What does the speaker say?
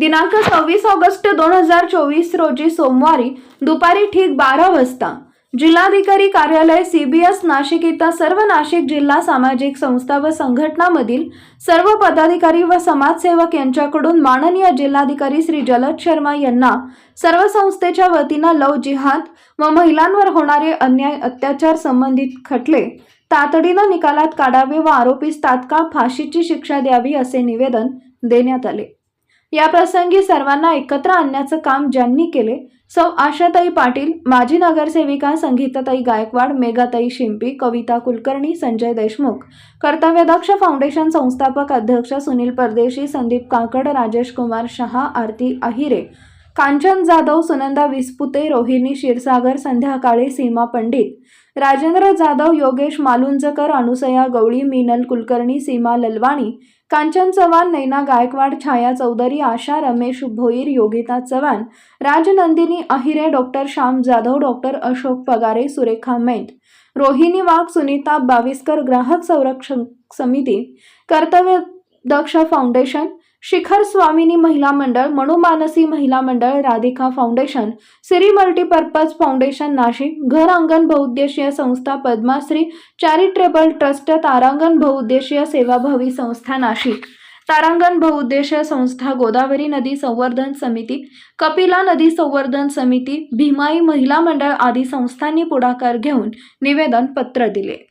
दिनांक सव्वीस ऑगस्ट दोन हजार चोवीस रोजी सोमवारी दुपारी ठीक बारा वाजता जिल्हाधिकारी कार्यालय सीबीएस नाशिक इथं सर्व नाशिक जिल्हा सामाजिक संस्था व संघटनामधील सर्व पदाधिकारी व समाजसेवक यांच्याकडून माननीय जिल्हाधिकारी श्री जलद शर्मा यांना सर्व संस्थेच्या वतीनं लव जिहाद व महिलांवर होणारे अन्याय अत्याचार संबंधित खटले तातडीनं निकालात काढावे व आरोपीस तात्काळ फाशीची शिक्षा द्यावी असे निवेदन देण्यात आले. या प्रसंगी सर्वांना एकत्र आणण्याचं काम ज्यांनी केले सौ आशाताई पाटील माजी नगरसेविका संगीताताई गायकवाड मेघाताई शिंपी कविता कुलकर्णी संजय देशमुख कर्तव्यदक्ष फाउंडेशन संस्थापक अध्यक्ष सुनील परदेशी संदीप काकड राजेश कुमार शहा आरती अहिरे कांचन जाधव सुनंदा विस्पुते रोहिणी क्षीरसागर संध्या काळे सीमा पंडित राजेंद्र जाधव योगेश मालुंजकर अनुसया गवळी मीनल कुलकर्णी सीमा ललवाणी कांचन चव्हाण नैना गायकवाड छाया चौधरी आशा रमेश भोईर योगिता चव्हाण राजनंदिनी अहिरे डॉक्टर श्याम जाधव डॉक्टर अशोक पगारे सुरेखा मैत रोहिणी वाघ सुनीता बाविस्कर ग्राहक संरक्षण समिती कर्तव्य दक्ष फाउंडेशन शिखर स्वामिनी महिला मंडळ मनुमानसी महिला मंडळ Radhika foundation Siri multipurpose foundation Nashik घर अंगण बहुउद्देशीय संस्था पद्माश्री चॅरिटेबल ट्रस्ट तारांगण बहुउद्देशीय सेवाभावी संस्था नाशिक. तारांगण बहुउद्देशीय संस्था गोदावरी नदी संवर्धन समिती कपिला नदी संवर्धन समिती भीमाई महिला मंडळ आदी संस्थांनी पुढाकार घेऊन निवेदन पत्र दिले.